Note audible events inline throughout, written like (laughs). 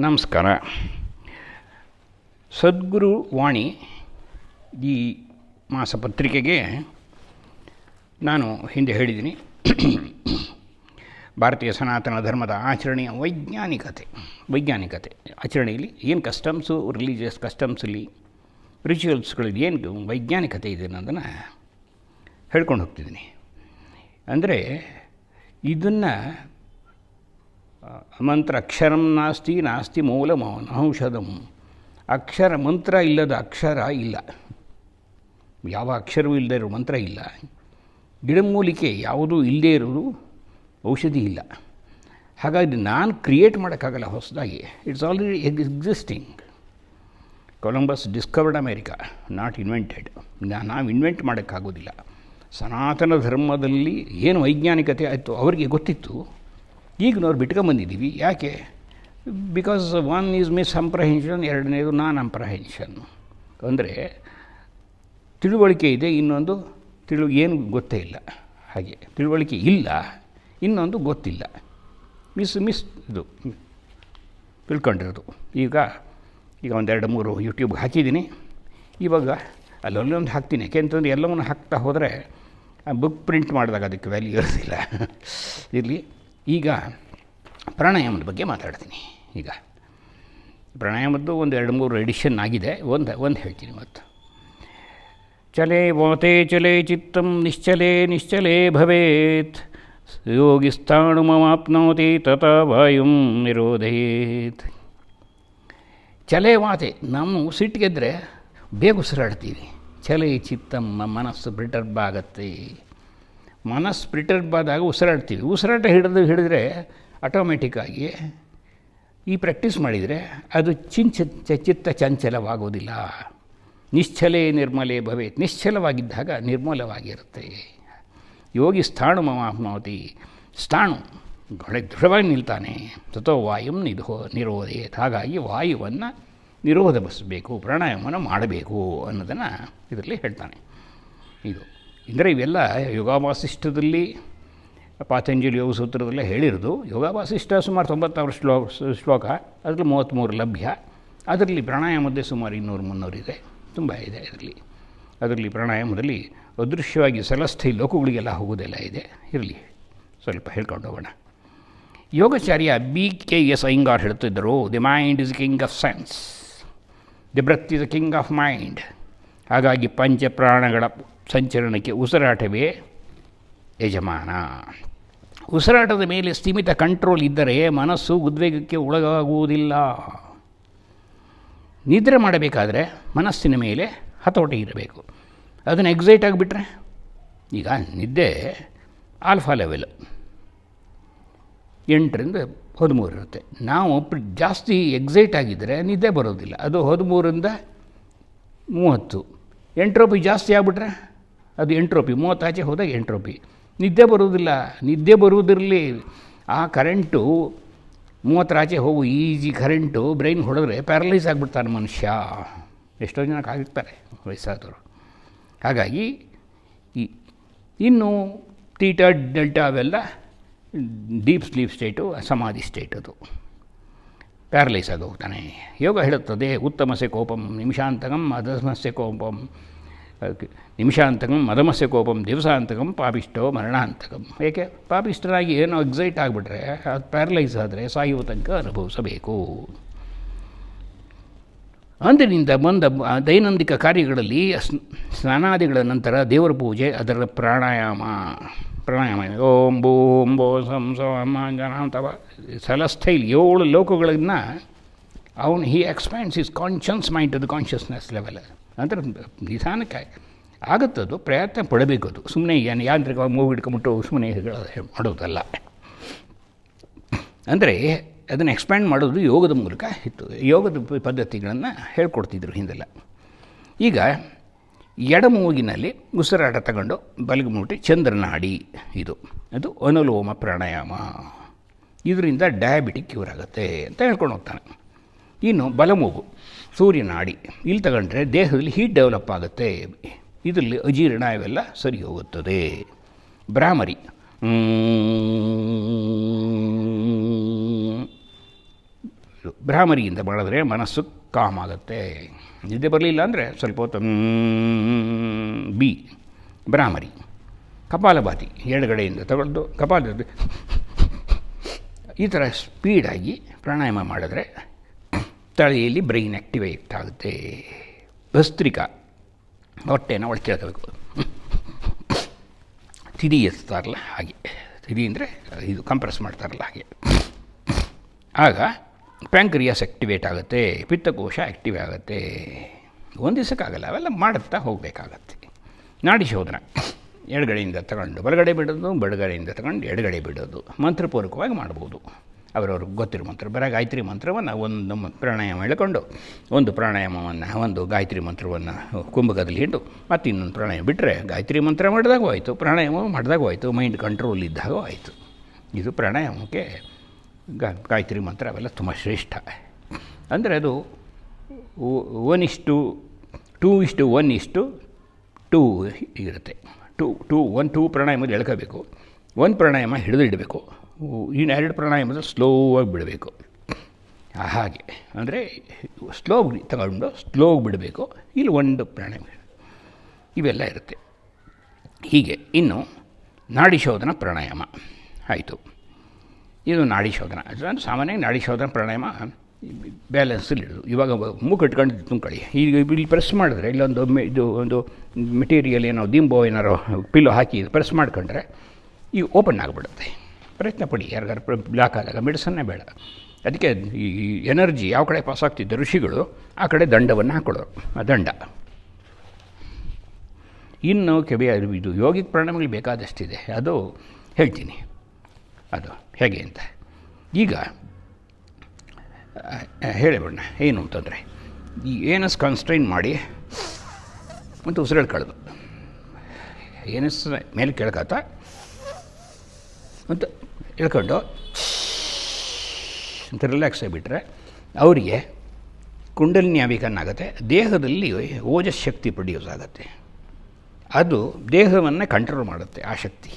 ನಮಸ್ಕಾರ. ಸದ್ಗುರು ವಾಣಿ ಈ ಮಾಸಪತ್ರಿಕೆಗೆ ನಾನು ಹಿಂದೆ ಹೇಳಿದ್ದೀನಿ. ಭಾರತೀಯ ಸನಾತನ ಧರ್ಮದ ಆಚರಣೆಯ ವೈಜ್ಞಾನಿಕತೆ ವೈಜ್ಞಾನಿಕತೆ. ಆಚರಣೆಯಲ್ಲಿ ಏನು ಕಸ್ಟಮ್ಸು ರಿಲೀಜಿಯಸ್ ಕಸ್ಟಮ್ಸಲ್ಲಿ ರಿಚುವಲ್ಸ್ಗಳಲ್ಲಿ ಏನು ವೈಜ್ಞಾನಿಕತೆ ಇದೆ ಅನ್ನೋದನ್ನು ಹೇಳ್ಕೊಂಡು ಹೋಗ್ತಿದ್ದೀನಿ. ಅಂದರೆ ಇದನ್ನು ಮಂತ್ರ ಅಕ್ಷರಂ ನಾಸ್ತಿ ನಾಸ್ತಿ ಮೂಲ ಔಷಧಂ. ಅಕ್ಷರ ಮಂತ್ರ ಇಲ್ಲದ ಅಕ್ಷರ ಇಲ್ಲ. ಯಾವ ಅಕ್ಷರವೂ ಇಲ್ಲದೇ ಇರೋ ಮಂತ್ರ ಇಲ್ಲ. ಗಿಡಮೂಲಿಕೆ ಯಾವುದೂ ಇಲ್ಲದೇ ಇರೋದು ಔಷಧಿ ಇಲ್ಲ. ಹಾಗಾಗಿ ನಾನು ಕ್ರಿಯೇಟ್ ಮಾಡೋಕ್ಕಾಗಲ್ಲ ಹೊಸದಾಗಿ. It's already existing Columbus discovered America not invented ನಾವು ಇನ್ವೆಂಟ್ ಮಾಡೋಕ್ಕಾಗೋದಿಲ್ಲ. ಸನಾತನ ಧರ್ಮದಲ್ಲಿ ಏನು ವೈಜ್ಞಾನಿಕತೆ ಆಯಿತು ಅವರಿಗೆ ಗೊತ್ತಿತ್ತು. ಈಗ ನಾವು ಬಿಟ್ಕೊಂಬಂದಿದ್ದೀವಿ. ಯಾಕೆ? Because one is mis apprehension ಎರಡನೇದು ನಾನ್ ಅಂಪ್ರಹೆನ್ಷನ್ ಅಂದರೆ ತಿಳುವಳಿಕೆ ಇದೆ, ಇನ್ನೊಂದು ತಿಳು, ಏನು ಗೊತ್ತೇ ಇಲ್ಲ. ಹಾಗೆ ತಿಳುವಳಿಕೆ ಇಲ್ಲ, ಇನ್ನೊಂದು ಗೊತ್ತಿಲ್ಲ. ಮಿಸ್ ಮಿಸ್ ಇದು ತಿಳ್ಕೊಂಡಿರೋದು. ಈಗ ಈಗ ಒಂದೆರಡು ಮೂರು ಯೂಟ್ಯೂಬ್ಗೆ ಹಾಕಿದ್ದೀನಿ. ಇವಾಗ ಅಲ್ಲೊಂದೊಂದು ಹಾಕ್ತೀನಿ. ಯಾಕೆಂತಂದ್ರೆ ಎಲ್ಲವನ್ನು ಹಾಕ್ತಾ ಹೋದರೆ ಬುಕ್ ಪ್ರಿಂಟ್ ಮಾಡಿದಾಗ ಅದಕ್ಕೆ ವ್ಯಾಲ್ಯೂ ಇರೋದಿಲ್ಲ. (laughs) ಇರಲಿ. ಈಗ ಪ್ರಾಣಾಯಾಮದ ಬಗ್ಗೆ ಮಾತಾಡ್ತೀನಿ. ಈಗ ಪ್ರಾಣಾಯಾಮದ್ದು ಒಂದು ಎರಡು ಮೂರು ಎಡಿಷನ್ ಆಗಿದೆ. ಒಂದು ಒಂದು ಹೇಳ್ತೀನಿ ಮತ್ತು ಚಲೆ ವಾತೆ ಚಲೆ ಚಿತ್ತಂ, ನಿಶ್ಚಲೆ ನಿಶ್ಚಲೆ ಭವೇತ್. ಯೋಗಿಸ್ಥಾಣುಮವಾಪ್ನೋತಿ ತತ ವಾಯುಂ ನಿರೋಧೇತ್ ಚಲೆ ವಾತೆ ನಾವು ಸಿಟ್ಟಿಗೆದ್ರೆ ಬೇಗ ಉಸಿರಾಡ್ತೀವಿ. ಚಲೆ ಚಿತ್ತಂ ನಮ್ಮ ಮನಸ್ಸು ಬ್ರಿಟರ್ಬ್ ಆಗುತ್ತೆ. ಮನಸ್ಸು ಪ್ರಿಟರ್ಬ್ ಆದಾಗ ಉಸಿರಾಡ್ತೀವಿ. ಉಸಿರಾಟ ಹಿಡಿದು ಹಿಡಿದ್ರೆ ಆಟೋಮೆಟಿಕ್ಕಾಗಿ ಈ ಪ್ರಾಕ್ಟೀಸ್ ಮಾಡಿದರೆ ಅದು ಚಿಂಚ ಚಿತ್ತ ಚಂಚಲವಾಗೋದಿಲ್ಲ. ನಿಶ್ಚಲೆ ನಿರ್ಮಲೆ ಭವೇತ್. ನಿಶ್ಚಲವಾಗಿದ್ದಾಗ ನಿರ್ಮಲವಾಗಿರುತ್ತೆ. ಯೋಗಿ ಸ್ಥಾಣು ಮಮಾಪ್ನೋತಿ ಸ್ಥಾಣು ಒಳ್ಳೆ ದೃಢವಾಗಿ ನಿಲ್ತಾನೆ. ತಥೋ ವಾಯುಂ ನಿಧೋ ನಿರೋಧೇತ್. ಹಾಗಾಗಿ ವಾಯುವನ್ನು ನಿರೋಧಿಸಬೇಕು ಪ್ರಾಣಾಯಾಮವನ್ನು ಮಾಡಬೇಕು ಅನ್ನೋದನ್ನು ಇದರಲ್ಲಿ ಹೇಳ್ತಾನೆ. ಇದು. ಅಂದರೆ ಇವೆಲ್ಲ ಯೋಗಾವಾಸಿಷ್ಠದಲ್ಲಿ ಪಾತಂಜಲಿ ಯೋಗ ಸೂತ್ರದಲ್ಲೇ ಹೇಳಿರೋದು. ಯೋಗಾವಾಸಿಷ್ಠ ಸುಮಾರು ತೊಂಬತ್ತಾರು ಶ್ಲೋ ಶ್ಲೋಕ, ಅದರಲ್ಲಿ ಮೂವತ್ತ್ಮೂರು ಲಭ್ಯ. ಅದರಲ್ಲಿ ಪ್ರಾಣಾಯಾಮದ್ದೇ ಸುಮಾರು ಇನ್ನೂರು ಮುನ್ನೂರು ಇದೆ. ತುಂಬ ಇದೆ ಅದರಲ್ಲಿ. ಅದರಲ್ಲಿ ಪ್ರಾಣಾಯಾಮದಲ್ಲಿ ಅದೃಶ್ಯವಾಗಿ ಸಲಸ್ಥೆ ಲೋಕಗಳಿಗೆಲ್ಲ ಹೋಗೋದೆಲ್ಲ ಇದೆ. ಇರಲಿ, ಸ್ವಲ್ಪ ಹೇಳ್ಕೊಂಡು ಹೋಗೋಣ. ಯೋಗಾಚಾರ್ಯ ಬಿ ಕೆ ಎಸ್ ಅಯ್ಯಂಗಾರ್ ಹೇಳ್ತಿದ್ದರು, the mind is king of sense. The breath is king of mind. ಹಾಗಾಗಿ ಪಂಚಪ್ರಾಣಗಳ ಸಂಚರಣಕ್ಕೆ ಉಸಿರಾಟವೇ ಯಜಮಾನ. ಉಸಿರಾಟದ ಮೇಲೆ ಸ್ಥಿಮಿತ ಕಂಟ್ರೋಲ್ ಇದ್ದರೆ ಮನಸ್ಸು ಉದ್ವೇಗಕ್ಕೆ ಒಳಗಾಗುವುದಿಲ್ಲ. ನಿದ್ರೆ ಮಾಡಬೇಕಾದರೆ ಮನಸ್ಸಿನ ಮೇಲೆ ಹತೋಟಿ ಇರಬೇಕು. ಅದನ್ನು ಎಕ್ಸೈಟ್ ಆಗಿಬಿಟ್ರೆ ಈಗ ನಿದ್ದೆ ಆಲ್ಫಾ ಲೆವೆಲ್ ಎಂಟರಿಂದ ಹದಿಮೂರು ಇರುತ್ತೆ. ನಾವು ಜಾಸ್ತಿ ಎಕ್ಸೈಟ್ ಆಗಿದ್ದರೆ ನಿದ್ದೆ ಬರೋದಿಲ್ಲ. ಅದು ಹದಿಮೂರಿಂದ ಮೂವತ್ತು. ಎಂಟ್ರೋಪಿ ಜಾಸ್ತಿ ಆಗಿಬಿಟ್ರೆ ಅದು ಎಂಟ್ರೋಪಿ, ಮೂವತ್ತಾಚೆ ಹೋದಾಗ ಎಂಟ್ರೋಪಿ. ನಿದ್ದೆ ಬರುವುದಿಲ್ಲ, ನಿದ್ದೆ ಬರುವುದಿರಲಿ. ಆ ಕರೆಂಟು, ಮೂವತ್ತರಾಚೆ ಹೋಗು, ಈಜಿ ಕರೆಂಟು, ಬ್ರೈನ್ ಹೊಡೆದ್ರೆ ಪ್ಯಾರಲೈಸ್ ಆಗಿಬಿಡ್ತಾನೆ ಮನುಷ್ಯ. ಎಷ್ಟೋ ಜನಕ್ಕೆ ಆಗಿರ್ತಾರೆ ವಯಸ್ಸಾದವರು. ಹಾಗಾಗಿ, ಈ ಇನ್ನು ತೀಟಾ ಡೆಲ್ಟಾ ಅವೆಲ್ಲ ಡೀಪ್ ಸ್ಲೀಪ್ ಸ್ಟೇಟು, ಸಮಾಧಿ ಸ್ಟೇಟ್ ಅದು. ಪ್ಯಾರಲೈಸ್ ಆಗಿ ಹೋಗ್ತಾನೆ ಯೋಗ ಹೇಳುತ್ತದೆ, ಉತ್ತಮಸೆ ಕೋಪಂ ನಿಮಿಷಾಂತಕಂ ಅಧಮಸೆ ಕೋಪಂ. ನಿಮಿಷಾಂತಕಂ ಮದಮಸ್ಯ ಕೋಪಂ ದಿವಸಾಂತಕಂ ಪಾಪಿಷ್ಟೋ ಮರಣಾಂತಕಂ. ಏಕೆ? ಪಾಪಿಷ್ಟರಾಗಿ ಏನೋ ಎಕ್ಸೈಟ್ ಆಗಿಬಿಟ್ರೆ ಅದು ಪ್ಯಾರಲೈಸ್ ಆದರೆ ಸಾಯುವ ತನಕ ಅನುಭವಿಸಬೇಕು. ಅಂದಿನಿಂದ ಬಂದ ದೈನಂದಿಕ ಕಾರ್ಯಗಳಲ್ಲಿ ಸ್ನಾನಾದಿಗಳ ನಂತರ ದೇವರ ಪೂಜೆ, ಅದರ ಪ್ರಾಣಾಯಾಮ. ಪ್ರಾಣಾಯಾಮ. ಓಂ ಬೂಂ ಬೋ ಸಂ ಸಮಾಂಜನ ಅಂತವ ಸಲಸ್ಥೈಲ್ ಏಳು ಲೋಕಗಳನ್ನು ಅವನು he expands is conscience mind the consciousness level ಅಂದರೆ ನಿಧಾನಕ್ಕೆ ಆಗುತ್ತದು, ಪ್ರಯತ್ನ ಪಡಬೇಕು ಅದು. ಸುಮ್ಮನೆ ಏನು ಯಾಂತ್ರಿಕವಾಗಿ ಮೂಗು ಹಿಡ್ಕೊಂಬಿಟ್ಟು ಸುಮ್ಮನೆ ಮಾಡೋದಲ್ಲ. ಅಂದರೆ ಅದನ್ನು ಎಕ್ಸ್ಪ್ಯಾಂಡ್ ಮಾಡೋದು ಯೋಗದ ಮೂಲಕ ಇತ್ತು. ಯೋಗದ ಪದ್ಧತಿಗಳನ್ನು ಹೇಳ್ಕೊಡ್ತಿದ್ರು ಹಿಂದೆಲ್ಲ. ಈಗ ಎಡಮೂಗಿನಲ್ಲಿ ಉಸಿರಾಟ ತಗೊಂಡು ಬಲಗಮುಟ್ಟಿ ಚಂದ್ರನಾಡಿ ಇದು. ಅದು ಅನುಲೋಮ ಪ್ರಾಣಾಯಾಮ. ಇದರಿಂದ ಡಯಾಬಿಟಿಕ್ ಕ್ಯೂರ್ ಆಗುತ್ತೆ ಅಂತ ಹೇಳ್ಕೊಂಡು ಹೋಗ್ತಾನೆ. ಇನ್ನು ಬಲಮೂಗು. ಸೂರ್ಯನಾಡಿ ಇಲ್ಲಿ ತಗೊಂಡ್ರೆ ದೇಹದಲ್ಲಿ ಹೀಟ್ ಡೆವಲಪ್ ಆಗುತ್ತೆ. ಇದರಲ್ಲಿ ಅಜೀರ್ಣ ಇವೆಲ್ಲ ಸರಿ ಹೋಗುತ್ತದೆ. ಭ್ರಾಮರಿ. ಭ್ರಾಮರಿಯಿಂದ ಮಾಡಿದ್ರೆ ಮನಸ್ಸು ಕಾಮ್ ಆಗುತ್ತೆ. ನಿದ್ದೆ ಬರಲಿಲ್ಲ ಅಂದರೆ ಸ್ವಲ್ಪ ಹೊತ್ತು ಬಿ. ಭ್ರಾಮರಿ. ಕಪಾಲಭಾತಿ ಎಡಗಡೆಯಿಂದ ತಗೊಂಡು ಕಪಾಲ ಈ ಥರ ಸ್ಪೀಡಾಗಿ ಪ್ರಾಣಾಯಾಮ ಮಾಡಿದ್ರೆ ತಲೆಯಲ್ಲಿ ಬ್ರೈನ್ ಆ್ಯಕ್ಟಿವೇಟ್ ಆಗುತ್ತೆ. ಭಸ್ತ್ರಿಕ. ಹೊಟ್ಟೆನ ಒಳಚೇಳ್ಕೋಬೇಕು ತಿದಿ ಎತ್ತಾರಲ್ಲ ಹಾಗೆ. ತಿದಿ ಅಂದರೆ ಇದು ಕಂಪ್ರೆಸ್ ಮಾಡ್ತಾರಲ್ಲ ಹಾಗೆ. ಆಗ ಪ್ಯಾಂಕ್ರಿಯಾಸ್ ಆ್ಯಕ್ಟಿವೇಟ್ ಆಗುತ್ತೆ, ಪಿತ್ತಕೋಶ ಆ್ಯಕ್ಟಿವ್ ಆಗುತ್ತೆ. ಒಂದು ದಿವಸಕ್ಕಾಗಲ್ಲ, ಅವೆಲ್ಲ ಮಾಡುತ್ತಾ ಹೋಗಬೇಕಾಗತ್ತೆ. ನಾಡಿ ಶೋಧನ. ಎಡಗಡೆಯಿಂದ ತಗೊಂಡು ಬಲಗಡೆ ಬಿಡೋದು ಬಡಗಡೆಯಿಂದ ತಗೊಂಡು ಎಡಗಡೆ ಬಿಡೋದು. ಮಂತ್ರಪೂರ್ವಕವಾಗಿ ಮಾಡ್ಬೋದು. ಅವರವ್ರಿಗೆ ಗೊತ್ತಿರೋ ಮಂತ್ರ. ಬರ ಗಾಯತ್ರಿ ಮಂತ್ರವನ್ನು ಒಂದು ಪ್ರಾಣಾಯಾಮ ಹೇಳಿಕೊಂಡು ಒಂದು ಪ್ರಾಣಾಯಾಮವನ್ನು, ಒಂದು ಗಾಯತ್ರಿ ಮಂತ್ರವನ್ನು ಕುಂಭಕದಲ್ಲಿ ಹಿಂಡು ಮತ್ತು ಇನ್ನೊಂದು ಪ್ರಾಣಾಯಾಮ ಬಿಟ್ಟರೆ ಗಾಯತ್ರಿ ಮಂತ್ರ ಮಾಡಿದಾಗೂ ಆಯಿತು, ಪ್ರಾಣಾಯಾಮ ಮಾಡಿದಾಗೂ ಆಯಿತು ಮೈಂಡ್ ಕಂಟ್ರೋಲ್ ಇದ್ದಾಗೂ ಆಯಿತು. ಇದು ಪ್ರಾಣಾಯಾಮಕ್ಕೆ ಗಾಯತ್ರಿ ಮಂತ್ರ ಅವೆಲ್ಲ ತುಂಬ ಶ್ರೇಷ್ಠ. ಅಂದರೆ ಅದು ಒನ್ ಇಷ್ಟು ಟೂ ಇಷ್ಟು ಒನ್ ಇಷ್ಟು ಟೂ ಇರುತ್ತೆ. ಟೂ ಟೂ ಒನ್ ಟೂ ಪ್ರಾಣಾಯಾಮದಲ್ಲಿ ಎಳ್ಕೋಬೇಕು. ಒಂದು ಪ್ರಾಣಾಯಾಮ ಹಿಡಿದು ಇನ್ನು ಎರಡು ಪ್ರಾಣಾಯಾಮದಲ್ಲಿ ಆಗಿ ಬಿಡಬೇಕು. ಹಾಗೆ. ಅಂದರೆ ಸ್ಲೋ ತಗೊಂಡು ಸ್ಲೋಗಿ ಬಿಡಬೇಕು. ಇಲ್ಲಿ ಒಂದು ಪ್ರಾಣಾಯಾಮ ಇವೆಲ್ಲ ಇರುತ್ತೆ. ಹೀಗೆ ಇನ್ನು ನಾಡಿ ಶೋಧನ ಪ್ರಾಣಾಯಾಮ. ಆಯಿತು. ಇದು ನಾಡಿ ಶೋಧನ ಅಂದರೆ ಸಾಮಾನ್ಯವಾಗಿ ನಾಡಿ ಶೋಧನ ಪ್ರಾಣಾಯಾಮ ಬ್ಯಾಲೆನ್ಸಲ್ಲಿ ಇಡೋದು ಇವಾಗ ಮೂಗು ಇಟ್ಕೊಂಡು ತುಂಬ್ಕೊಳ್ಳಿ. ಈಗ ಇಲ್ಲಿ ಪ್ರೆಸ್ ಮಾಡಿದ್ರೆ, ಇಲ್ಲೊಂದು ಇದು ಒಂದು ಮೆಟೀರಿಯಲ್ ಏನೋ, ದಿಂಬೋ ಏನಾರೋ ಪಿಲ್ಲೋ ಹಾಕಿ ಪ್ರೆಸ್ ಮಾಡ್ಕೊಂಡ್ರೆ, ಈ ಓಪನ್ ಆಗಿಬಿಡುತ್ತೆ. ಪ್ರಯತ್ನ ಪಡಿ. ಯಾರಿಗಾರು ಬ್ಲಾಕ್ ಆದಾಗ ಮೆಡಿಸನ್ನೇ ಬೇಡ. ಅದಕ್ಕೆ ಈ ಎನರ್ಜಿ ಯಾವ ಕಡೆ ಪಾಸ್ ಆಗ್ತಿದ್ದೆ ಋಷಿಗಳು, ಆ ಕಡೆ ದಂಡವನ್ನು ಹಾಕೊಳ್ಳೋರು. ಆ ದಂಡ. ಇನ್ನು ಕೆವಿಯ ಇದು ಯೋಗಿಕ ಪ್ರಾಣಾಯಾಮಗಳು ಬೇಕಾದಷ್ಟಿದೆ. ಅದು ಹೇಳ್ತೀನಿ. ಅದು ಹೇಗೆ ಅಂತ. ಈಗ ಹೇಳಿಬಿಡೋಣ ಏನು ಅಂತಂದರೆ, ಈ ಏನಸ್ ಕಾನ್ಸ್ಟ್ರೈನ್ ಮಾಡಿ ಮತ್ತು ಕಳೆದು. ಏನಸ್ ಮೇಲೆ ಕೇಳ್ಕಾತ ಮತ್ತು ಹೇಳ್ಕೊಂಡು ಅಂತ ರಿಲ್ಯಾಕ್ಸ್ ಆಗಿಬಿಟ್ರೆ ಅವರಿಗೆ ಕುಂಡಲಿನಿ ಆವೇಗನ್ ಆಗುತ್ತೆ. ದೇಹದಲ್ಲಿ ಓಜಸ್ ಶಕ್ತಿ ಪ್ರೊಡ್ಯೂಸ್ ಆಗುತ್ತೆ. ಅದು ದೇಹವನ್ನು ಕಂಟ್ರೋಲ್ ಮಾಡುತ್ತೆ, ಆ ಶಕ್ತಿ,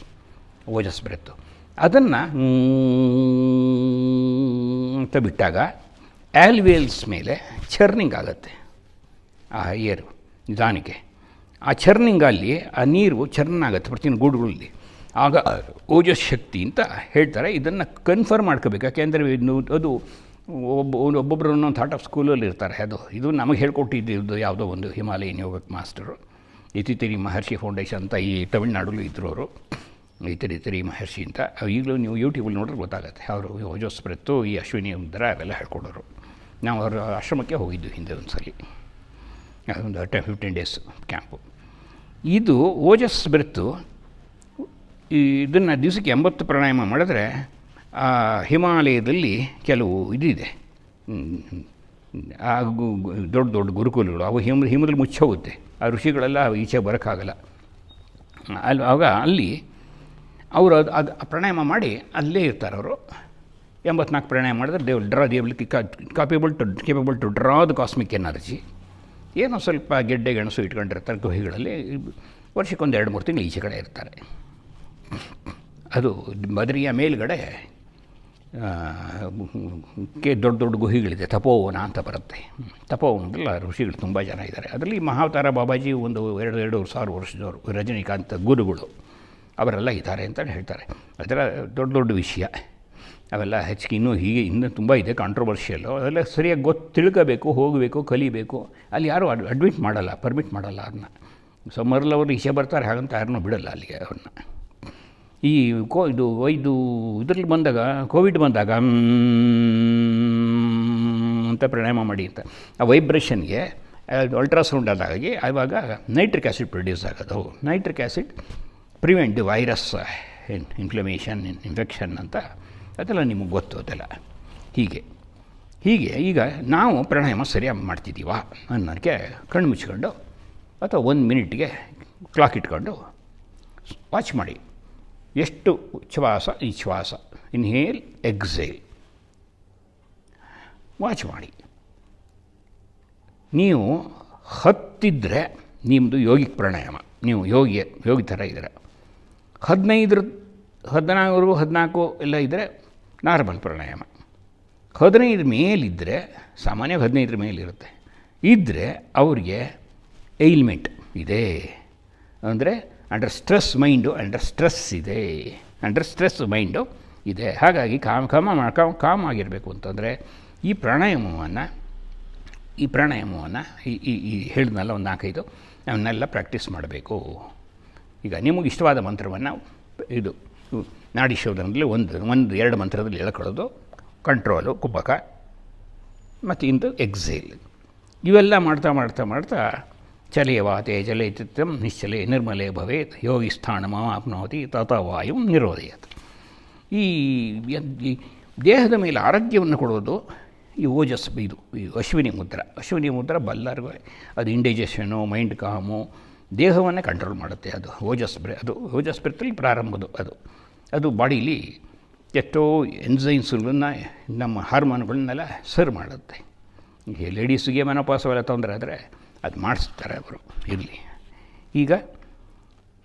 ಓಜಸ್ ಬ್ರೆತ್ತು ಅದನ್ನು ಅಂತ ಬಿಟ್ಟಾಗ ಆಲ್ವೇಲ್ಸ್ ಮೇಲೆ ಚರ್ನಿಂಗ್ ಆಗುತ್ತೆ. ಆ ಏರು ನಿಧಾನಕ್ಕೆ. ಆ ಚರ್ನಿಂಗಲ್ಲಿ ಆ ನೀರು ಚರ್ನ್ ಆಗುತ್ತೆ, ಪ್ರತಿಯೊಂದು ಗೂಡುಗಳಲ್ಲಿ. ಆಗ ಓಜಸ್ ಶಕ್ತಿ ಅಂತ ಹೇಳ್ತಾರೆ. ಇದನ್ನು ಕನ್ಫರ್ಮ್ ಮಾಡ್ಕೋಬೇಕು. ಯಾಕೆಂದರೆ ಅದು ಒಬ್ಬ ಒಬ್ಬೊಬ್ಬರು ಒಂದೊಂದು ಥಾಟ್ ಆಫ್ ಸ್ಕೂಲಲ್ಲಿ ಇರ್ತಾರೆ. ಅದು, ಇದು ನಮಗೆ ಹೇಳ್ಕೊಟ್ಟಿದ್ದು ಯಾವುದೋ ಒಂದು ಹಿಮಾಲಯನ್ ಯೋಗಕ್ ಮಾಸ್ಟರು, ಇತಿತಿರಿ ಮಹರ್ಷಿ ಫೌಂಡೇಶನ್ ಅಂತ ಈ ತಮಿಳ್ನಾಡಲ್ಲೂ ಇದ್ರು ಅವರು. ಇತಿರಿ ಮಹರ್ಷಿ ಅಂತ. ಈಗಲೂ ನೀವು ಯೂಟ್ಯೂಬಲ್ಲಿ ನೋಡಿದ್ರೆ ಗೊತ್ತಾಗುತ್ತೆ. ಅವರು ಓಜಸ್ ಬ್ರೆತ್ತು ಈ ಅಶ್ವಿನಿ ಉಂದರ ಅವೆಲ್ಲ ಹೇಳ್ಕೊಡೋರು. ನಾವು ಅವರ ಆಶ್ರಮಕ್ಕೆ ಹೋಗಿದ್ದು ಹಿಂದೆ ಒಂದು ಸಲ ಅದೊಂದು ಟೆ ಫಿಫ್ಟೀನ್ ಡೇಸ್ ಕ್ಯಾಂಪು ಇದು ಓಜಸ್ ಬ್ರೆತ್ತು ಇದನ್ನು ದಿವಸಕ್ಕೆ ಎಂಬತ್ತು ಪ್ರಾಣಾಯಾಮ ಮಾಡಿದ್ರೆ, ಆ, ಹಿಮಾಲಯದಲ್ಲಿ ಕೆಲವು ಇದಿದೆ. ಆ ದೊಡ್ಡ ದೊಡ್ಡ ಗುರುಕುಲಗಳು, ಅವು ಹಿಮ, ಹಿಮದಲ್ಲಿ ಮುಚ್ಚೋಗುತ್ತೆ ಆ ಋಷಿಗಳೆಲ್ಲ ಈಚೆ ಬರೋಕ್ಕಾಗಲ್ಲ. ಅಲ್ಲಿ ಆವಾಗ ಅಲ್ಲಿ ಅವರು ಅದು ಅದು ಪ್ರಾಣಾಯಾಮ ಮಾಡಿ ಅಲ್ಲೇ ಇರ್ತಾರೆ ಅವರು. ಎಂಬತ್ನಾಲ್ಕು ಪ್ರಾಣಾಯಾಮ ಮಾಡಿದ್ರೆ they draw they will capable to capable to draw the cosmic energy ಏನೋ ಸ್ವಲ್ಪ ಗೆಡ್ಡೆ ಗೆಣಸು ಇಟ್ಕೊಂಡಿರ್ತಾರೆ ಗುಹೆಗಳಲ್ಲಿ, ವರ್ಷಕ್ಕೊಂದು ಎರಡು ಮೂರು ತಿಂಗಳು ಈಚೆ ಕಡೆ ಇರ್ತಾರೆ. ಅದು ಬದರಿಯ ಮೇಲುಗಡೆ ಕೆ, ದೊಡ್ಡ ದೊಡ್ಡ ಗುಹಿಗಳಿದೆ. ತಪೋವನ ಅಂತ ಬರುತ್ತೆ. ತಪೋವನದಲ್ಲ ಋಷಿಗಳು ತುಂಬ ಜನ ಇದ್ದಾರೆ. ಅದರಲ್ಲಿ ಮಹಾವತಾರ ಬಾಬಾಜಿ ಒಂದು ಎರಡು ಎರಡು ಸಾವಿರ ವರ್ಷದವರು, ರಜನಿಕಾಂತ ಗುರುಗಳು ಅವರೆಲ್ಲ ಇದ್ದಾರೆ ಅಂತ ಹೇಳ್ತಾರೆ. ಅದರ ದೊಡ್ಡ ದೊಡ್ಡ ವಿಷಯ. ಅವೆಲ್ಲ ಹೆಚ್ಚಿಗೆ ಇನ್ನೂ ಹೀಗೆ ಇನ್ನೂ ತುಂಬ ಇದೆ ಕಾಂಟ್ರವರ್ಷಿಯಲ್ಲು ಅದೆಲ್ಲ ಸರಿಯಾಗಿ ಗೊತ್ತು ತಿಳ್ಕೋಬೇಕು, ಹೋಗಬೇಕು, ಕಲಿಬೇಕು. ಅಲ್ಲಿ ಯಾರೂ ಅಡ್ ಅಡ್ಮಿಟ್ ಮಾಡಲ್ಲ ಪರ್ಮಿಟ್ ಮಾಡಲ್ಲ ಅದನ್ನ. ಸೊ ಮರಲವರು ಬರ್ತಾರೆ, ಹಾಗಂತ ಯಾರನ್ನೂ ಬಿಡಲ್ಲ ಅಲ್ಲಿಗೆ ಅವ್ರನ್ನ. ಈ ಕೋ ಇದು ಇದು, ಇದರಲ್ಲಿ ಬಂದಾಗ, ಕೋವಿಡ್ ಬಂದಾಗ ಅಂತ ಪ್ರಾಣಾಯಾಮ ಮಾಡಿ ಅಂತ. ಆ ವೈಬ್ರೇಷನ್ಗೆ ಅಲ್ಟ್ರಾಸೌಂಡ್ ಆದಾಗಿ ಆವಾಗ ನೈಟ್ರಿಕ್ ಆ್ಯಸಿಡ್ ಪ್ರೊಡ್ಯೂಸ್ ಆಗೋದು. Nitric acid prevent virus inflammation infection ಅಂತ ಅದೆಲ್ಲ ನಿಮಗೆ ಗೊತ್ತು ಅದೆಲ್ಲ. ಹೀಗೆ. ಹೀಗೆ ಈಗ ನಾವು ಪ್ರಾಣಾಯಾಮ ಸರಿಯಾಗಿ ಮಾಡ್ತಿದ್ದೀವ ಅನ್ನೋದಕ್ಕೆ ಕಣ್ಣು ಮುಚ್ಕೊಂಡು ಅಥವಾ ಒಂದು ಮಿನಿಟ್ಗೆ ಕ್ಲಾಕ್ ಇಟ್ಕೊಂಡು ವಾಚ್ ಮಾಡಿ. ಎಷ್ಟು ಶ್ವಾಸ ಈ ಶ್ವಾಸ ಇನ್ಹೇಲ್ ಎಕ್ಸೇಲ್ ವಾಚ್ ಮಾಡಿ. ನೀವು ಹತ್ತಿದ್ರೆ ನಿಮ್ಮದು ಯೋಗಿಕ್ ಪ್ರಾಣಾಯಾಮ. ನೀವು ಯೋಗಿ ಯೋಗಿ ಥರ ಇದ್ದರೆ ಹದಿನೈದರ ಹದಿನಾರು ಹದಿನಾಲ್ಕು ಎಲ್ಲ ಇದ್ದರೆ ನಾರ್ಮಲ್ ಪ್ರಾಣಾಯಾಮ. ಹದಿನೈದು ಮೇಲಿದ್ದರೆ ಸಾಮಾನ್ಯವಾಗಿ ಹದಿನೈದರ ಮೇಲಿರುತ್ತೆ. ಇದ್ದರೆ ಅವ್ರಿಗೆ ಏಲ್ಮೆಂಟ್ ಇದೆ. ಅಂದರೆ under stress mind under stress ಇದೆ. ಅಂಡರ್ ಸ್ಟ್ರೆಸ್ ಮೈಂಡು ಇದೆ. ಹಾಗಾಗಿ ಕಾಮ್, ಕಾಮ ಕಾಮ್ ಕಾಮ್ ಆಗಿರಬೇಕು ಅಂತಂದರೆ ಈ ಪ್ರಾಣಾಯಾಮವನ್ನು ಈ ಪ್ರಾಣಾಯಾಮವನ್ನು ಈ ಈ ಹೇಳಿದ್ನಲ್ಲ ಒಂದು ನಾಲ್ಕೈದು, ಅವನ್ನೆಲ್ಲ ಪ್ರಾಕ್ಟೀಸ್ ಮಾಡಬೇಕು. ಈಗ ನಿಮಗೆ ಇಷ್ಟವಾದ ಮಂತ್ರವನ್ನು ಇದು, ನಾಡಿ ಶೋಧನದಲ್ಲಿ ಒಂದು ಒಂದು, ಎರಡು ಮಂತ್ರದಲ್ಲಿ ಹೇಳ್ಕೊಳ್ಳೋದು. ಕಂಟ್ರೋಲು ಕುಬ್ಬಕ, ಮತ್ತು ಇಂದು ಎಕ್ಸೇಲ್ ಇವೆಲ್ಲ ಮಾಡ್ತಾ ಮಾಡ್ತಾ ಮಾಡ್ತಾ ಚಲಯವಾತೆ ಚಿತ್ರ ನಿಶ್ಚಲೆ ನಿರ್ಮಲೆ ಭವೇತ್ ಯೋಗಿ ಸ್ಥಾನಮಾಪ್ನೋತಿ ತತ ವಾಯು ನಿರೋಧಯತ್ ಈ ಈ ದೇಹದ ಮೇಲೆ ಆರೋಗ್ಯವನ್ನು ಕೊಡೋದು ಈ ಓಜಸ್ ಇದು, ಈ ಅಶ್ವಿನಿ ಮುದ್ರ. ಅಶ್ವಿನಿ ಮುದ್ರ ಬಲ್ಲರಿಗೂ, ಅದು ಇಂಡೈಜೆಷನು ಮೈಂಡ್ ಕಾಮು ದೇಹವನ್ನು ಕಂಟ್ರೋಲ್ ಮಾಡುತ್ತೆ ಅದು. ಓಜಸ್ ಬ್ರೆ ಅದು ಓಜಸ್ ಬ್ರೆತ್ತಲ್ಲಿ ಪ್ರಾರಂಭದು ಅದು. ಅದು ಬಾಡೀಲಿ ಎಷ್ಟೋ ಎನ್ಝೈನ್ಸ್ಗಳನ್ನ ನಮ್ಮ ಹಾರ್ಮೋನ್ಗಳನ್ನೆಲ್ಲ ಸರ್ ಮಾಡುತ್ತೆ. ಈ ಲೇಡೀಸ್ಗೆ ಮನೋಪಾಸವೆಲ್ಲ ತೊಂದರೆ ಆದರೆ ಅದು ಮಾಡಿಸ್ತಾರೆ ಅವರು, ಇರಲಿ. ಈಗ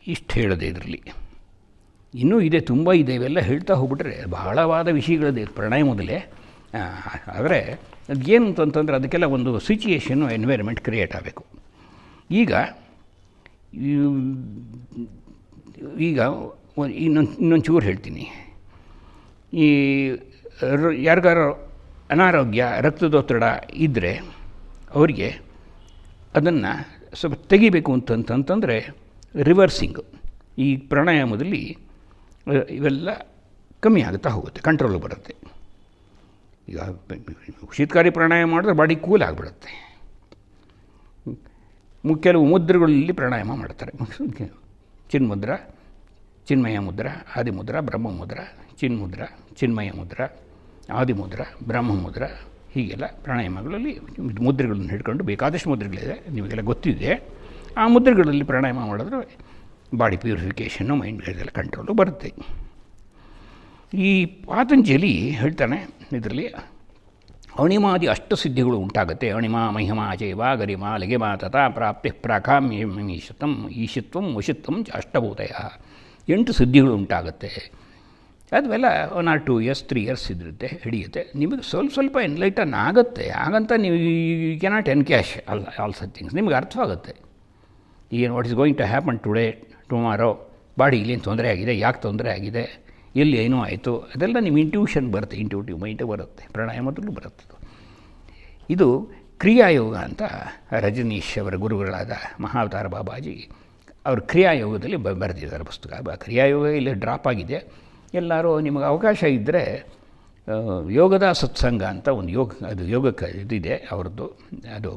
ಇಷ್ಟು ಹೇಳದೆ ಇದರಲ್ಲಿ. ಇನ್ನೂ ಇದೆ, ತುಂಬ ಇದೆ, ಇವೆಲ್ಲ ಹೇಳ್ತಾ ಹೋಗ್ಬಿಟ್ರೆ ಬಹಳವಾದ ವಿಷಯಗಳಿದೆ ಮೊದಲೇ. ಆದರೆ ಅದು ಏನು ಅಂತಂತಂದರೆ ಅದಕ್ಕೆಲ್ಲ ಒಂದು ಸಿಚುಯೇಷನ್ನು ಎನ್ವೈರ್ಮೆಂಟ್ ಕ್ರಿಯೇಟ್ ಆಗಬೇಕು. ಈಗ ಈಗ ಇನ್ನೊಂದು ಇನ್ನೊಂದು ಚೂರು ಹೇಳ್ತೀನಿ. ಈ ಯಾರಿಗಾರು ಅನಾರೋಗ್ಯ, ರಕ್ತದೊತ್ತಡ ಇದ್ದರೆ ಅವರಿಗೆ ಅದನ್ನು ಸ್ವಲ್ಪ ತೆಗಿಬೇಕು ಅಂತಂತಂತಂದರೆ ರಿವರ್ಸಿಂಗು ಈ ಪ್ರಾಣಾಯಾಮದಲ್ಲಿ ಇವೆಲ್ಲ ಕಮ್ಮಿ ಆಗುತ್ತಾ ಹೋಗುತ್ತೆ ಕಂಟ್ರೋಲ್ ಬರುತ್ತೆ. ಈಗ ಶೀತಕಾರಿ ಪ್ರಾಣಾಯಾಮ ಮಾಡಿದ್ರೆ ಬಾಡಿ ಕೂಲ್ ಆಗಿಬಿಡುತ್ತೆ. ಕೆಲವು ಮುದ್ರೆಗಳಲ್ಲಿ ಪ್ರಾಣಾಯಾಮ ಮಾಡ್ತಾರೆ. ಚಿನ್ಮುದ್ರ ಚಿನ್ಮಯ ಮುದ್ರ, ಆದಿಮುದ್ರ ಬ್ರಹ್ಮಮುದ್ರ ಚಿನ್ಮುದ್ರ, ಚಿನ್ಮಯ ಮುದ್ರ, ಆದಿಮುದ್ರ ಬ್ರಹ್ಮಮುದ್ರ ಹೀಗೆಲ್ಲ ಪ್ರಾಣಾಯಾಮಗಳಲ್ಲಿ ಮುದ್ರೆಗಳನ್ನು ಹಿಡ್ಕೊಂಡು ಬೇಕಾದಷ್ಟು ಮುದ್ರೆಗಳಿದೆ, ನಿಮಗೆಲ್ಲ ಗೊತ್ತಿದೆ. ಆ ಮುದ್ರೆಗಳಲ್ಲಿ ಪ್ರಾಣಾಯಾಮ ಮಾಡಿದ್ರೆ ಬಾಡಿ ಪ್ಯೂರಿಫಿಕೇಷನ್ನು ಮೈಂಡ್ ಇದೆಲ್ಲ ಕಂಟ್ರೋಲು ಬರುತ್ತೆ. ಈ ಪಾತಂಜಲಿ ಹೇಳ್ತಾನೆ ಇದರಲ್ಲಿ, ಅಣಿಮಾದಿ ಅಷ್ಟಸಿದ್ಧಿಗಳು ಉಂಟಾಗುತ್ತೆ. ಅಣಿಮಾ ಮಹಿಮಾ ಜೈವ ಗರಿಮ ಲಗಿಮ ತಥಾ ಪ್ರಾಪ್ತಿ ಪ್ರಾಕಾಮ್ಯಮೀಶತಂ, ಈಶಿತ್ವಂ, ವಶಿತ್ವಂ ಅಷ್ಟಭೂತಯ. ಎಂಟು ಸಿದ್ಧಿಗಳು ಉಂಟಾಗುತ್ತೆ. ಅದೆಲ್ಲ one or two years three years ಇದಿರುತ್ತೆ ಹಿಡಿಯುತ್ತೆ. ನಿಮಗೆ ಸ್ವಲ್ಪ ಸ್ವಲ್ಪ ಎನ್ಲೈಟನ್ ಆಗುತ್ತೆ. ಹಾಗಂತ ನೀವು you cannot encash all all such things ನಿಮ್ಗೆ ಅರ್ಥವಾಗುತ್ತೆ. ಏನು what is going to happen today tomorrow body ಇಲ್ಲೇನು ತೊಂದರೆ ಆಗಿದೆ, ಯಾಕೆ ತೊಂದರೆ ಆಗಿದೆ? ಎಲ್ಲಿ ಏನೋ ಆಯಿತು? ಅದೆಲ್ಲ ನಿಮ್ಮ ಇಂಟ್ಯೂಷನ್ ಬರುತ್ತೆ. ಇಂಟ್ಯೂಟಿವ್ ಮೈಂಡ್ ಬರುತ್ತೆ. ಪ್ರಾಣಾಯಾಮದಲ್ಲೂ ಬರುತ್ತೆ ಇದು ಕ್ರಿಯಾಯೋಗ ಅಂತ ರಜನೀಶ್ ಅವರ ಗುರುಗಳಾದ ಮಹಾವತಾರ ಬಾಬಾಜಿ ಅವರು ಕ್ರಿಯಾಯೋಗದಲ್ಲಿ ಬರೆದಿದ್ದಾರೆ ಪುಸ್ತಕ. ಕ್ರಿಯಾಯೋಗ ಇಲ್ಲಿ ಡ್ರಾಪ್ ಆಗಿದೆ. ಎಲ್ಲರೂ ನಿಮಗೆ ಅವಕಾಶ ಇದ್ದರೆ ಯೋಗದ ಸತ್ಸಂಗ ಅಂತ ಒಂದು ಯೋಗ, ಅದು ಯೋಗಕ್ಕೆ ಇದಿದೆ ಅವ್ರದ್ದು. ಅದು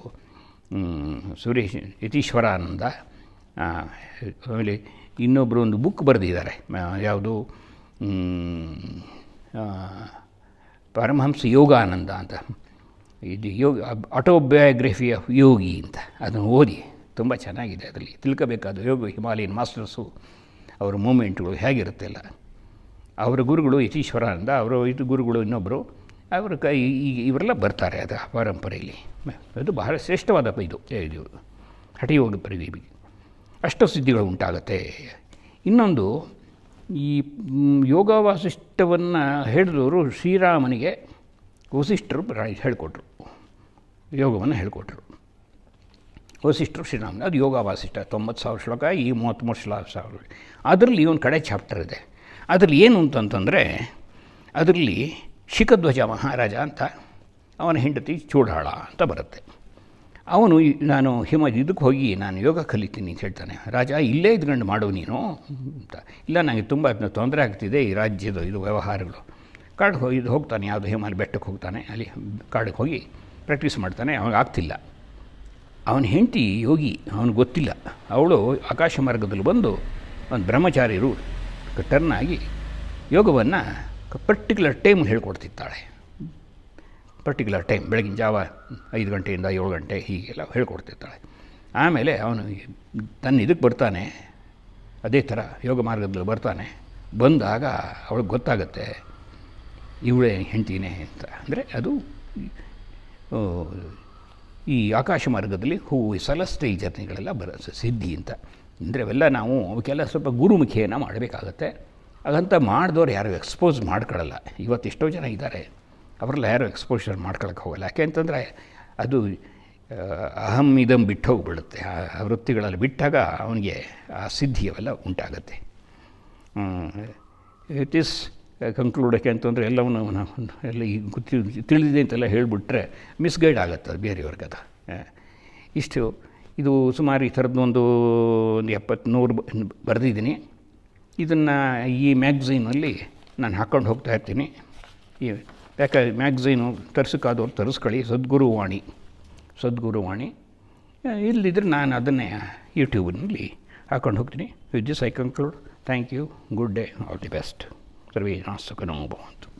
ಸುರೇಶ್ ಯತೀಶ್ವರಾನಂದ ಆಮೇಲೆ ಇನ್ನೊಬ್ಬರು ಒಂದು ಬುಕ್ ಬರೆದಿದ್ದಾರೆ. ಯಾವುದು ಪರಮಹಂಸ ಯೋಗಾನಂದ ಅಂತ. ಇದು ಯೋಗ, ಆಟೋಬಯೋಗ್ರಫಿ ಆಫ್ ಯೋಗಿ ಅಂತ. ಅದನ್ನು ಓದಿ, ತುಂಬ ಚೆನ್ನಾಗಿದೆ ಅದರಲ್ಲಿ. ತಿಳ್ಕೋಬೇಕಾದ ಯೋಗ, ಹಿಮಾಲಯನ್ ಮಾಸ್ಟರ್ಸು, ಅವರ ಮೂಮೆಂಟ್ಗಳು ಹೇಗಿರುತ್ತೆ ಎಲ್ಲ ಅವರ ಗುರುಗಳು ಯತೀಶ್ವರಾನಂದ ಅವರು ಇದು ಗುರುಗಳು ಇನ್ನೊಬ್ಬರು ಅವರು ಕೈ ಈಗ ಇವರೆಲ್ಲ ಬರ್ತಾರೆ ಅದು ಪರಂಪರೆಯಲ್ಲಿ. ಅದು ಬಹಳ ಶ್ರೇಷ್ಠವಾದ ಇದು ಇದು, ಹಠಯೋಗ ಪರಿದೀಪಿ ಅಷ್ಟು ಸಿದ್ಧಿಗಳು ಉಂಟಾಗತ್ತೆ. ಇನ್ನೊಂದು, ಈ ಯೋಗ ವಾಸಿಷ್ಠವನ್ನು ಹೇಳಿದವರು ಶ್ರೀರಾಮನಿಗೆ ವಸಿಷ್ಠರು ಹೇಳಿಕೊಟ್ರು. ಯೋಗವನ್ನು ಹೇಳಿಕೊಟ್ರು. ವಸಿಷ್ಠರು ಶ್ರೀರಾಮನ, ಅದು ಯೋಗ ವಾಸಿಷ್ಠ ತೊಂಬತ್ತು ಸಾವಿರ ಶ್ಲೋಕ, ಈ ಮೂವತ್ತ್ಮೂರು ಶ್ಲೋಕ ಸಾವಿರ ಅದರಲ್ಲಿ ಒಂದು ಕಡೆ ಚಾಪ್ಟರ್ ಇದೆ. ಅದರಲ್ಲಿ ಏನು ಅಂತಂತಂದರೆ, ಅದರಲ್ಲಿ ಶಿಖಧ್ವಜ ಮಹಾರಾಜ ಅಂತ ಅವನ ಹೆಂಡತಿ ಚೂಡಾಳ ಅಂತ ಬರುತ್ತೆ. ಅವನು ನಾನು ಹಿಮ ಇದಕ್ಕೆ ಹೋಗಿ ನಾನು ಯೋಗ ಕಲಿತೀನಿ ಅಂತ ಹೇಳ್ತಾನೆ. ರಾಜ, ಇಲ್ಲೇ ಇದ್ಕೊಂಡು ಮಾಡು ನೀನು ಅಂತ. ಇಲ್ಲ, ನನಗೆ ತುಂಬ ತೊಂದರೆ ಆಗ್ತಿದೆ, ಈ ರಾಜ್ಯದ ಇದು ವ್ಯವಹಾರಗಳು. ಕಾಡಿಗೆ ಹೋಗಿ, ಇದು ಹೋಗ್ತಾನೆ, ಯಾವುದು ಹಿಮಾಲಯ ಬೆಟ್ಟಕ್ಕೆ ಹೋಗ್ತಾನೆ. ಅಲ್ಲಿ ಕಾಡಿಗೆ ಹೋಗಿ ಪ್ರಾಕ್ಟೀಸ್ ಮಾಡ್ತಾನೆ, ಅವನಿಗೆ ಆಗ್ತಿಲ್ಲ. ಅವನ ಹೆಂಡತಿ ಯೋಗಿ, ಅವನಿಗೆ ಗೊತ್ತಿಲ್ಲ. ಅವಳು ಆಕಾಶ ಮಾರ್ಗದಲ್ಲಿ ಬಂದು, ಒಂದು ಬ್ರಹ್ಮಚಾರಿರು ಟರ್ನ್ ಆಗಿ ಯೋಗವನ್ನು ಪರ್ಟಿಕ್ಯುಲರ್ ಟೈಮ್ ಹೇಳ್ಕೊಡ್ತಿರ್ತಾಳೆ. ಪರ್ಟಿಕ್ಯುಲರ್ ಟೈಮ್ ಬೆಳಗಿನ ಜಾವ ಐದು ಗಂಟೆಯಿಂದ ಏಳು ಗಂಟೆ ಹೀಗೆಲ್ಲ ಹೇಳ್ಕೊಡ್ತಿರ್ತಾಳೆ. ಆಮೇಲೆ ಅವನು ತನ್ನ ಇದಕ್ಕೆ ಬರ್ತಾನೆ. ಅದೇ ಥರ ಯೋಗ ಮಾರ್ಗದಲ್ಲಿ ಬರ್ತಾನೆ. ಬಂದಾಗ ಅವಳಿಗೆ ಗೊತ್ತಾಗುತ್ತೆ, ಇವಳೇ ಹೆಂಡ್ತಿನೇ ಅಂತ. ಅಂದರೆ ಅದು ಈ ಆಕಾಶ ಮಾರ್ಗದಲ್ಲಿ ಹೂವು ಈ ಜರ್ನಿಗಳೆಲ್ಲ ಬರ ಸಿದ್ಧಿ ಅಂತ. ಅಂದರೆ ಅವೆಲ್ಲ ನಾವು ಅವಕ್ಕೆಲ್ಲ ಸ್ವಲ್ಪ ಗುರುಮುಖಿಯನ್ನು ಮಾಡಬೇಕಾಗತ್ತೆ. ಹಾಗಂತ ಮಾಡಿದವ್ರು ಯಾರು ಎಕ್ಸ್ಪೋಸ್ ಮಾಡ್ಕೊಳ್ಳಲ್ಲ ಇವತ್ತು ಎಷ್ಟೋ ಜನ ಇದ್ದಾರೆ. ಅವರೆಲ್ಲ ಯಾರು ಎಕ್ಸ್ಪೋಷರ್ ಮಾಡ್ಕೊಳಕ್ಕೆ ಹೋಗಲ್ಲ. ಯಾಕೆ ಅಂತಂದರೆ ಅದು ಅಹಂ ಇದಂ ಬಿಟ್ಟು ಹೋಗ್ಬಿಡುತ್ತೆ. ಆ ವೃತ್ತಿಗಳಲ್ಲಿ ಬಿಟ್ಟಾಗ ಅವನಿಗೆ ಆ ಸಿದ್ಧಿ ಅವೆಲ್ಲ ಉಂಟಾಗತ್ತೆ ಇಟ್ ಈಸ್ ಕಂಕ್ಲೂಡಕ್ಕೆ ಅಂತಂದರೆ ಎಲ್ಲವನ್ನು ಎಲ್ಲ ಈಗ ತಿಳಿದಿದೆ ಅಂತೆಲ್ಲ ಹೇಳಿಬಿಟ್ರೆ ಮಿಸ್ಗೈಡ್ ಆಗುತ್ತೆ ಬೇರೆಯವ್ರಿಗೆ ಅದು ಇಷ್ಟು ಇದು ಸುಮಾರು ಈ ಥರದ್ದು ಒಂದು ಒಂದು ಎಪ್ಪತ್ತು ನೂರು ಬರೆದಿದ್ದೀನಿ. ಇದನ್ನು ಈ ಮ್ಯಾಗ್ಝೀನಲ್ಲಿ ನಾನು ಹಾಕ್ಕೊಂಡು ಹೋಗ್ತಾ ಇರ್ತೀನಿ. ಈ ಯಾಕೆ ಮ್ಯಾಗ್ಝೀನು ತರಿಸೋಕ್ಕಾದವ್ರು ತರಿಸ್ಕೊಳ್ಳಿ. ಸದ್ಗುರುವಾಣಿ. ಸದ್ಗುರುವಾಣಿ. ಇಲ್ಲಿದ್ರೆ ನಾನು ಅದನ್ನೇ ಯೂಟ್ಯೂಬ್ನಲ್ಲಿ ಹಾಕ್ಕೊಂಡು ಹೋಗ್ತೀನಿ. With this I conclude thank you good day all the best ಸರ್ವೇ ಸುಖನೋ ಭವಂತು.